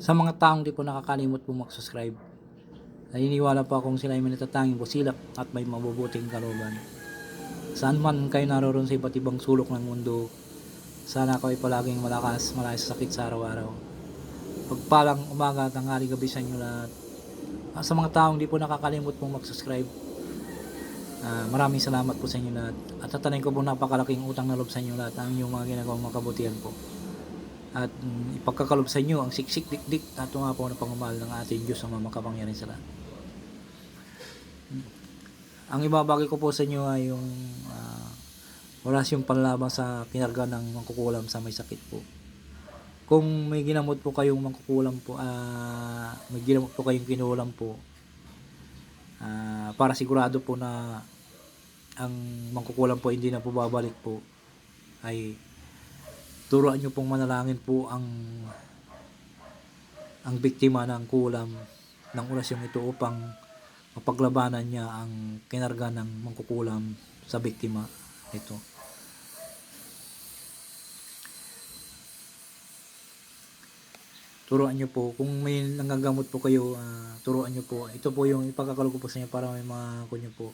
Sa mga taong di po nakakalimot po mag-subscribe, naniniwala po akong sila ay may natatanging busilak at may mabubuting kalooban. Saan man kayo naroon sa iba't ibang sulok ng mundo, sana ako ay palaging malakas, malakas sa sakit sa araw-araw. Pagpalang umaga at tanghali gabi sa inyo lahat. Ah, Sa mga taong di po nakakalimot pong mag-subscribe, ah, maraming salamat po sa inyo lahat. At tatanin ko po napakalaking utang na loob sa inyo lahat ang inyong mga ginagawang makabutihan po. At mm, ipagkakalob sa inyo ang siksik dikdik at tunga po na pangmamahal ng ating Diyos ang makapangyarihan sa lahat. Mm. Ang ibabagi ko po sa inyo ay yung uh, orasyong panlaban sa kinarga ng mangkukulam sa may sakit po. Kung may ginamot po kayong mangkukulam po, ah, may ginamot po kayong kinulam po, ah, para sigurado po na ang mangkukulam po hindi na po babalik po, ay turuan nyo pong manalangin po ang ang biktima ng kulam ng orasyong ito upang mapaglabanan niya ang kinarga ng mangkukulam sa biktima ito. Turuan nyo po, kung may nangagamot po kayo, ah, turuan nyo po. Ito po yung ipagkakalog ko sa inyo para may mga kunyo po,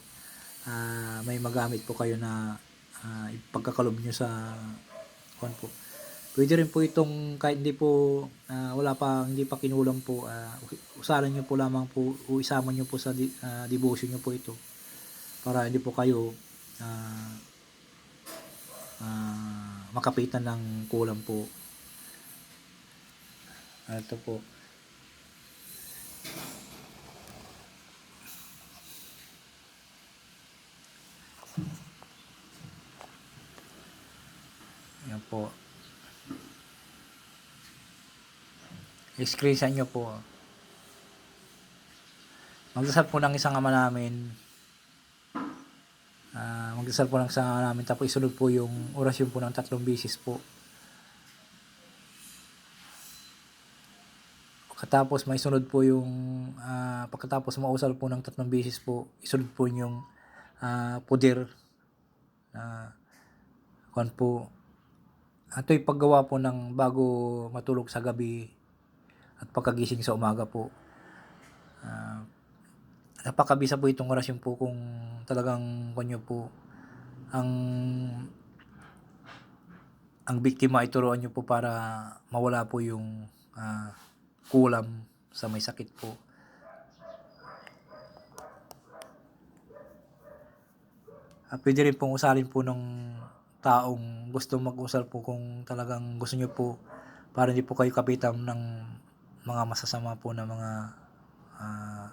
ah, may magamit po kayo na uh, ipagkakalob nyo sa kuan po. Pwede rin po itong kahit hindi po ah, wala pa hindi pa kinulang po uh, usaran niyo po lamang po o isama niyo po sa di, ah, devotion niyo po ito para hindi po kayo ah, ah, makapitan ng kulang po. Ito po. Yan po. I-screenshot nyo po. Magdasal po ng isang ama namin. Ah, magdasal po ng isang ama namin. Tapos isunod po yung orasyon po ng tatlong bisis po. Pagkatapos may sunod po yung ah, pagkatapos mausal po ng tatlong bisis po, isunod po yung ah, puder na kuan po ito'y paggawa po ng bago matulog sa gabi at pagkagising sa umaga po. Ah, napakabisa po itong orasyon po kung talagang kanyo po ang ang biktima ay turuan nyo po para mawala po yung ah, kulam sa may sakit po. Ah, pwede rin pong usalin po ng taong gusto mag-usal po kung talagang gusto nyo po para hindi po kayo kapitam ng mga masasama po na mga ah,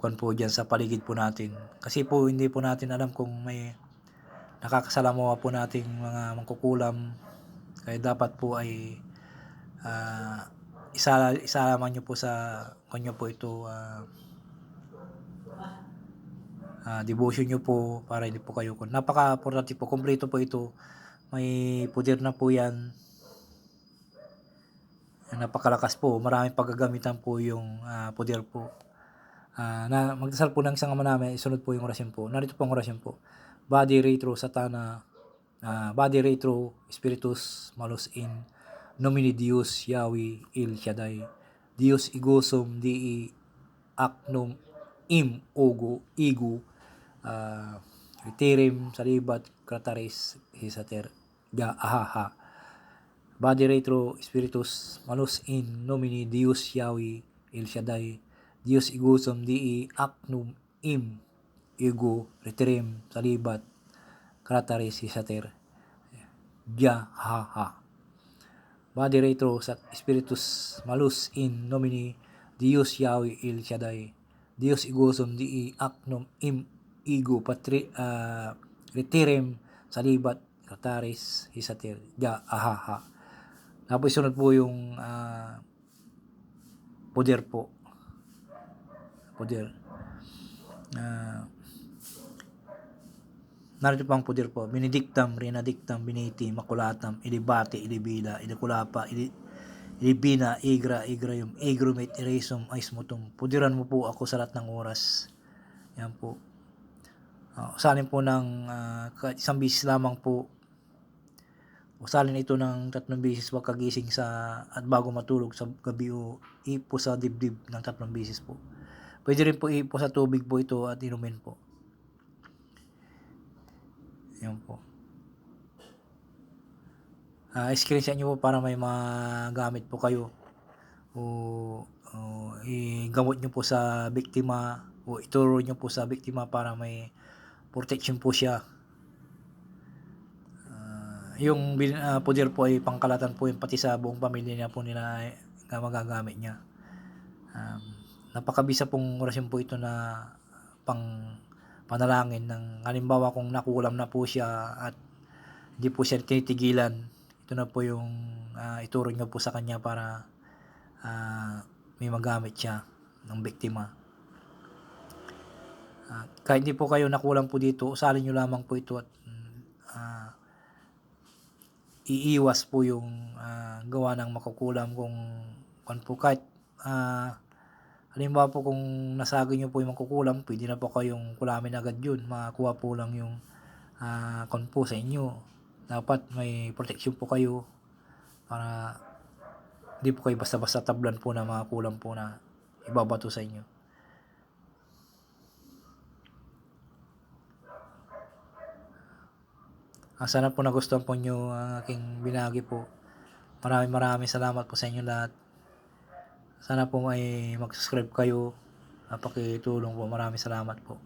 kwan po dyan sa paligid po natin. Kasi po hindi po natin alam kung may nakakasalamuha po nating mga mangkukulam. Kaya dapat po ay ah, isa isalaman nyo po sa kanyo po ito ah, ah, devotion nyo po para hindi po kayo kun napaka-importante po kompleto po ito may puder na po yan napakalakas po. Maraming paggagamitan po yung ah, puder po. Ah, na magdasal po ng isang ama namin isunod po yung orasyon po. Narito po ang orasyon po. Body retro satana. Ah, body retro spiritus malus in nomine Dios Yahweh Il Shaddai. Dios igusum dii aknum im ogo igu. Uh, Retirim, Salibat, Krataris, Hisater, Ga, Ahaha. Body Retro, Spiritus, Malus in Nomini, Dios Yahweh, El Shaddai, Dios Igusum, Dii, Aknum, Im, Igu, Retirim, Salibat, Krataris, Hisater, Ga, Ahaha. Body Retro, sa Spiritus, Malus in Nomini, Dios Yahweh, El Shaddai, Dios Igusum, Dii, Aknum, Im, Igo, Patri, uh, Retirem, Salibat, Kataris, Hisatir, Ga, Ahaha. Tapos sunod po yung uh, poder po. Poder. Uh, narito pang poder po. Benedictam, Renadictam, Biniti, Makulatam, Ilibati, Ilibila, Ilikulapa, Ili, Ilibina, Igra, Igrayum, Igrumit, Iresum, Aismutum. Pudiran mo po ako sa lahat ng oras. Yan po. Uh, usanin po ng uh, isang bisis lamang po usalin ito ng tatlong beses pagkagising sa at bago matulog sa gabi o ipo sa dibdib ng tatlong beses po. Pwede rin po ipo sa tubig po ito at inumin po. Yan po. Ah, screenshot nyo po para may magamit po kayo o, o igamot nyo po sa biktima o ituro nyo po sa biktima para may protection po siya. Yung bin, ah, puder po ay pangkalatan po yung pati sa buong pamilya niya po nila ay na magagamit niya. Um, napakabisa pong orasyon po ito na pang panalangin ng halimbawa kung nakulam na po siya at hindi po siya tinitigilan ito na po yung ah, ituro nyo po sa kanya para ah, may magamit siya ng biktima. Ah, kahit hindi po kayo nakulang po dito, usalin nyo lamang po ito at ah, iiwas po yung ah, gawa ng makukulam kung kung po kahit ah, halimbawa po kung nasagi nyo po yung makukulam, pwede na po kayong kulamin agad yun. Makakuha po lang yung ah, kon po sa inyo. Dapat may protection po kayo para hindi po kayo basta-basta tablan po na mga kulam po na ibabato sa inyo. Ah, sana po nagustuhan po nyo ang aking binagi po. Maraming maraming salamat po sa inyo lahat. Sana po ay mag-subscribe kayo. Napakitulong po. Maraming salamat po.